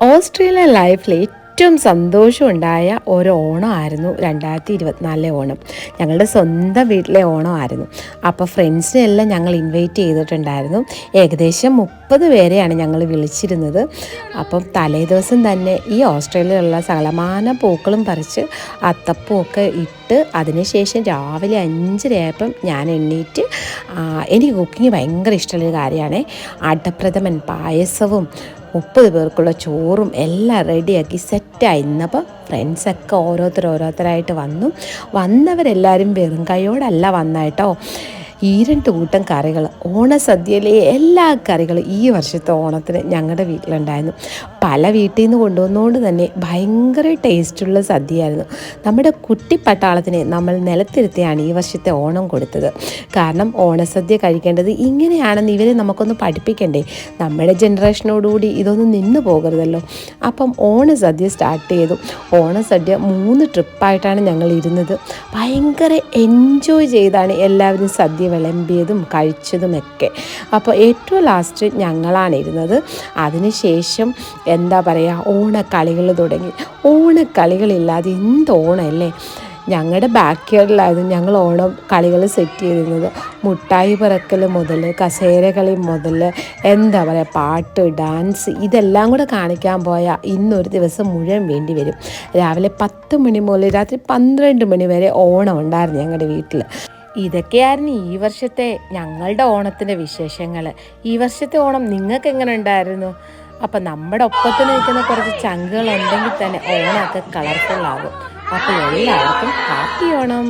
Australian ലൈഫിൽ ഏറ്റവും സന്തോഷമുണ്ടായ ഒരു ഓണമായിരുന്നു രണ്ടായിരത്തി ഇരുപത്തിനാലിലെ ഓണം. ഞങ്ങളുടെ സ്വന്തം വീട്ടിലെ ഓണമായിരുന്നു. അപ്പോൾ ഫ്രണ്ട്സിനെല്ലാം ഞങ്ങൾ ഇൻവൈറ്റ് ചെയ്തിട്ടുണ്ടായിരുന്നു. ഏകദേശം മുപ്പത് പേരെയാണ് ഞങ്ങൾ വിളിച്ചിരുന്നത്. അപ്പം തലേ ദിവസം തന്നെ ഈ ഓസ്ട്രേലിയയിലുള്ള സകലമാന പൂക്കളും പറിച്ച് അത്തപ്പൂവൊക്കെ ഇട്ട് അതിനുശേഷം രാവിലെ അഞ്ചരയായപ്പം ഞാൻ എണ്ണീറ്റ് എനിക്ക് കുക്കിംഗ് ഭയങ്കര ഇഷ്ടമുള്ളൊരു കാര്യമാണ്. അടപ്രഥമൻ പായസവും മുപ്പത് പേർക്കുള്ള ചോറും എല്ലാം റെഡിയാക്കി സെറ്റായി. ഇന്നപ്പോൾ ഫ്രണ്ട്സൊക്കെ ഓരോരുത്തർ ഓരോരുത്തരായിട്ട് വന്നു. വന്നവരെല്ലാവരും വെറും കൈയോടല്ല വന്നായിട്ടോ ഈ രണ്ട് കൂട്ടം കറികൾ ഓണസദ്യയിലെ എല്ലാ കറികളും ഈ വർഷത്തെ ഓണത്തിന് ഞങ്ങളുടെ വീട്ടിലുണ്ടായിരുന്നു. പല വീട്ടിൽ നിന്ന് കൊണ്ടുവന്നുകൊണ്ട് തന്നെ ഭയങ്കര ടേസ്റ്റുള്ള സദ്യയായിരുന്നു. നമ്മുടെ കുട്ടി പട്ടാളത്തിനെ നമ്മൾ നിലത്തിരുത്തിയാണ് ഈ വർഷത്തെ ഓണം കൊടുത്തത്. കാരണം ഓണസദ്യ കഴിക്കേണ്ടത് ഇങ്ങനെയാണെന്ന് ഇവരെ നമുക്കൊന്ന് പഠിപ്പിക്കണ്ടേ? നമ്മുടെ ജനറേഷനോടുകൂടി ഇതൊന്നും നിന്ന് പോകരുതല്ലോ. അപ്പം ഓണസദ്യ സ്റ്റാർട്ട് ചെയ്തു. ഓണസദ്യ മൂന്ന് ട്രിപ്പായിട്ടാണ് ഞങ്ങൾ ഇരുന്നത്. ഭയങ്കര എൻജോയ് ചെയ്താണ് എല്ലാവരും സദ്യ വിളമ്പിയതും കഴിച്ചതുമൊക്കെ. അപ്പോൾ ഏറ്റവും ലാസ്റ്റ് ഞങ്ങളാണ് ഇരുന്നത്. അതിനുശേഷം എന്താ പറയുക ഓണക്കളികൾ തുടങ്ങി. ഓണക്കളികളില്ലാതെ എന്ത് ഓണമല്ലേ? ഞങ്ങളുടെ ബാക്ക് യാർഡിലായിരുന്നു ഞങ്ങൾ ഓണം കളികൾ സെറ്റ് ചെയ്തിരുന്നത്. മുട്ടായി പറക്കൽ മുതൽ കസേര കളി മുതൽ എന്താ പറയുക പാട്ട് ഡാൻസ് ഇതെല്ലാം കൂടെ കാണിക്കാൻ പോയാൽ ഇന്നൊരു ദിവസം മുഴുവൻ വേണ്ടി വരും. രാവിലെ പത്ത് മണി മുതൽ രാത്രി പന്ത്രണ്ട് മണി വരെ ഓണം ഉണ്ടായിരുന്നു ഞങ്ങളുടെ വീട്ടിൽ ഇതൊക്കെയായിരുന്നു ഈ വർഷത്തെ ഞങ്ങളുടെ ഓണത്തിന്റെ വിശേഷങ്ങൾ. ഈ വർഷത്തെ ഓണം നിങ്ങൾക്ക് എങ്ങനെ ഉണ്ടായിരുന്നു? അപ്പം നമ്മുടെ ഒപ്പത്തിന് നിൽക്കുന്ന കുറച്ച് ചങ്കുകൾ ഉണ്ടെങ്കിൽ തന്നെ ഓണമൊക്കെ കളർഫുള്ളാകും അപ്പോൾ എല്ലാവർക്കും ഹാപ്പി ഓണം.